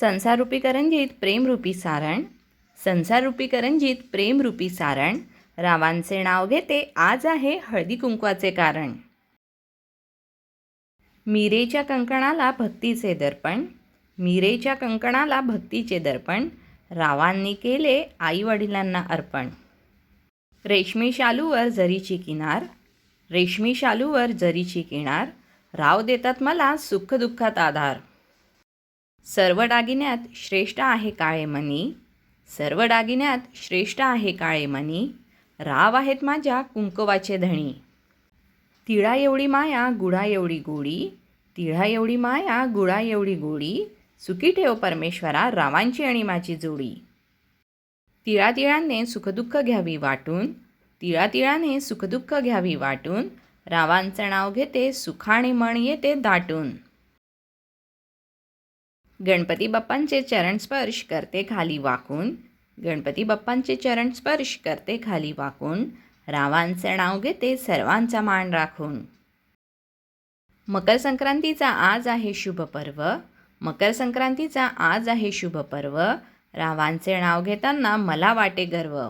संसारूपी करंजीत प्रेमरूपी सारण संसारूपी करंजीत प्रेमरूपी सारण रावांचे नाव घेते आज आहे हळदी कुंकवाचे कारण. मीरेच्या कंकणाला भक्तीचे दर्पण मीरेच्या कंकणाला भक्तीचे दर्पण रावांनी केले आईवडिलांना अर्पण. रेशमी शालूवर जरीची किनार रेशमी शालूवर जरीची किनार राव देतात मला सुखदुःखात आधार. सर्व दागिन्यात श्रेष्ठ आहे काळे मनी. सर्व दागिन्यात श्रेष्ठ आहे काळे मनी. राव आहेत माझ्या कुंकवाचे धणी. तिळा एवढी माया गुळा एवढी गोडी. तिळा एवढी माया गुळा एवढी गोडी. सुखी ठेव परमेश्वरा रावांची आणि माझी जोडी. तिळातिळाने सुखदुःख घ्यावी वाटून. तिळातिळाने सुखदुःख घ्यावी वाटून. रावांचं नाव घेते सुखाने मन येते दाटून. गणपती बाप्पांचे चरण स्पर्श करते खाली वाकून. गणपती बाप्पांचे चरण स्पर्श करते खाली वाकून. रावांचं नाव घेते सर्वांचा मान राखून. मकर संक्रांतीचा आज आहे शुभ पर्व. मकर संक्रांतीचा आज आहे शुभ पर्व. रावांचे नाव घेताना मला वाटे गर्व.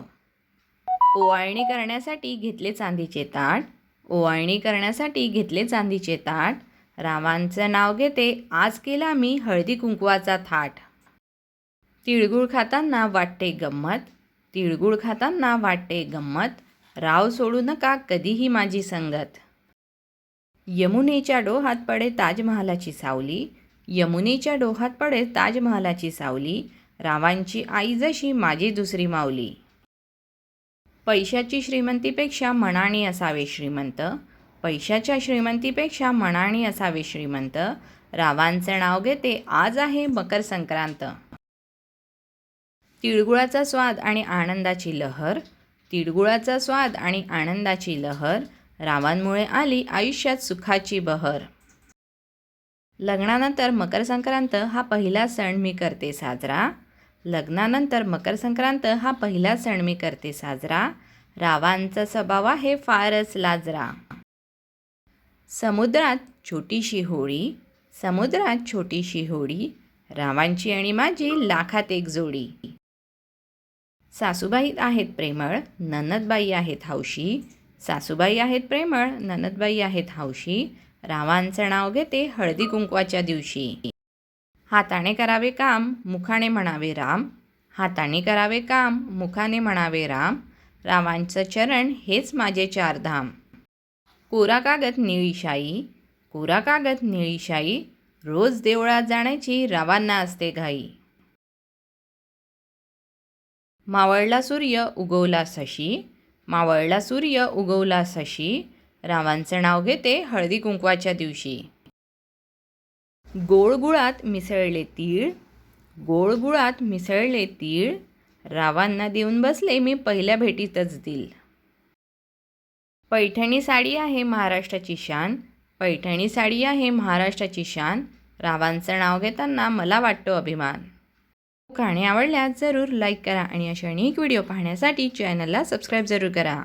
ओवाळणी करण्यासाठी घेतले चांदीचे ताट. ओवाळणी करण्यासाठी घेतले चांदीचे ताट. रावांचं नाव घेते आज केला मी हळदी कुंकवाचा थाट. तिळगुळ खाताना वाटते गंमत तिळगुळ खाताना वाटते गंमत राव सोडू नका कधीही माझी संगत. यमुनेच्या डोहात पडे ताजमहालाची सावली यमुनेच्या डोहात पडे ताजमहालाची सावली रावांची आई जशी माझी दुसरी माऊली. पैशाची श्रीमंतीपेक्षा मनाने असावे श्रीमंत पैशाच्या श्रीमंतीपेक्षा मनाणी असावे श्रीमंत. रावांचं नाव घेते आज आहे मकर संक्रांत. तिळगुळाचा स्वाद आणि आनंदाची लहर. तिळगुळाचा स्वाद आणि आनंदाची लहर. रावांमुळे आली आयुष्यात सुखाची बहर. लग्नानंतर मकर संक्रांत हा पहिला सण मी करते साजरा. लग्नानंतर मकर संक्रांत हा पहिला सण मी करते साजरा. रावांचा स्वभाव आहे फारच लाजरा. समुद्रात छोटीशी होळी समुद्रात छोटीशी होळी रावांची आणि माझी लाखात एक जोडी. सासूबाई आहेत प्रेमळ ननदबाई आहेत हौशी. सासूबाई आहेत प्रेमळ ननदबाई आहेत हौशी. रावांचं नाव घेते हळदी कुंकवाच्या दिवशी. हाताने करावे काम मुखाने म्हणावे राम. हाताने करावे काम मुखाने म्हणावे राम. रावांचं चरण हेच माझे चारधाम कोरा कागद निळीशाई कोरा कागद निळीशाई रोज देवळात जाण्याची रावांना असते घाई. मावळला सूर्य उगवला सशी मावळला सूर्य उगवला सशी रावांचं नाव घेते हळदी कुंकवाच्या दिवशी. गोळगुळात मिसळले तीळ. गोळगुळात मिसळले तीळ. रावांना देऊन बसले मी पहिल्या भेटीतच दिल. पैठणी साडी आहे महाराष्ट्राची शान. पैठणी साडी आहे महाराष्ट्राची शान. रावांचं नाव घेताना मला वाटतो अभिमान. गाणी आवडल्यास जरूर लाईक करा आणि अशा अनेक व्हिडिओ पाहण्यासाठी चॅनलला सबस्क्राईब जरूर करा.